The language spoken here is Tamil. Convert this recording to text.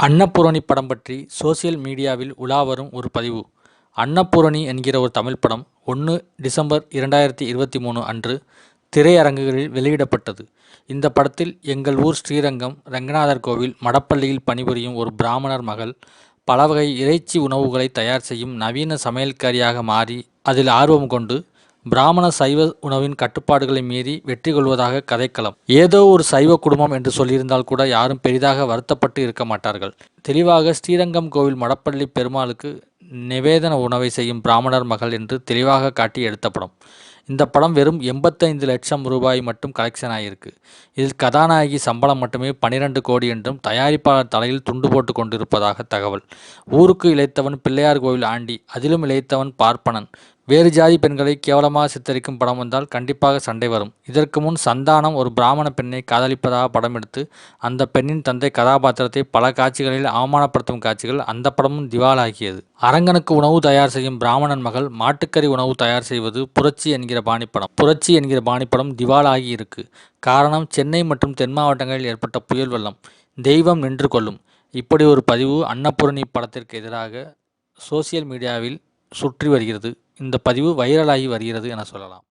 அன்னபூரணி படம் பற்றி சோசியல் மீடியாவில் உலா வரும் ஒரு பதிவு. அன்னபூரணி என்கிற ஒரு தமிழ் படம் ஒன்று டிசம்பர் இரண்டாயிரத்தி இருபத்தி மூணு அன்று திரையரங்குகளில் வெளியிடப்பட்டது. இந்த படத்தில் எங்கள் ஊர் ஸ்ரீரங்கம் ரங்கநாதர் கோவில் மடப்பள்ளியில் பணிபுரியும் ஒரு பிராமணர் மகள் பல வகை இறைச்சி உணவுகளை தயார் செய்யும் நவீன சமையல்காரியாக மாறி அதில் ஆர்வம் கொண்டு பிராமண சைவ உணவின் கட்டுப்பாடுகளை மீறி வெற்றி கொள்வதாக கதைக்களம். ஏதோ ஒரு சைவ குடும்பம் என்று சொல்லியிருந்தால் கூட யாரும் பெரிதாக வருத்தப்பட்டு இருக்க மாட்டார்கள். தெளிவாக ஸ்ரீரங்கம் கோவில் மடப்பள்ளி பெருமாளுக்கு நிவேதன உணவை செய்யும் பிராமணர் மகள் என்று தெளிவாக காட்டி எடுத்த படம். இந்த படம் வெறும் எண்பத்தைந்து லட்சம் ரூபாய் மட்டும் கலெக்ஷன் ஆகியிருக்கு இதில் கதாநாயகி சம்பளம் மட்டுமே பனிரெண்டு கோடி என்றும் தயாரிப்பாளர் தலையில் துண்டு போட்டு கொண்டிருப்பதாக தகவல். ஊருக்கு இழைத்தவன் பிள்ளையார் கோவில் ஆண்டி அதிலும் இழைத்தவன் பார்ப்பனன். வேறு ஜாதி பெண்களை கேவலமாக சித்தரிக்கும் படம் வந்தால் கண்டிப்பாக சண்டை வரும். இதற்கு முன் சந்தானம் ஒரு பிராமண பெண்ணை காதலிப்பதாக படம் எடுத்து அந்த பெண்ணின் தந்தை கதாபாத்திரத்தை பல காட்சிகளில் அவமானப்படுத்தும் காட்சிகள் அந்த படமும் திவாலாகியது அரங்கனுக்கு உணவு தயார் செய்யும் பிராமணன் மகள் மாட்டுக்கறி உணவு தயார் செய்வது புரட்சி என்கிற பாணிப்படம். புரட்சி என்கிற பாணிப்படம் திவாலாகி இருக்கு. காரணம் சென்னை மற்றும் தென் மாவட்டங்களில் ஏற்பட்ட புயல் வெள்ளம். தெய்வம் நின்று கொள்ளும். இப்படி ஒரு பதிவு அன்னபூரணி படத்திற்கு எதிராக சோசியல் மீடியாவில் சுற்றி வருகிறது. இந்த பதிவு வைரலாகி வருகிறது என சொல்லலாம்.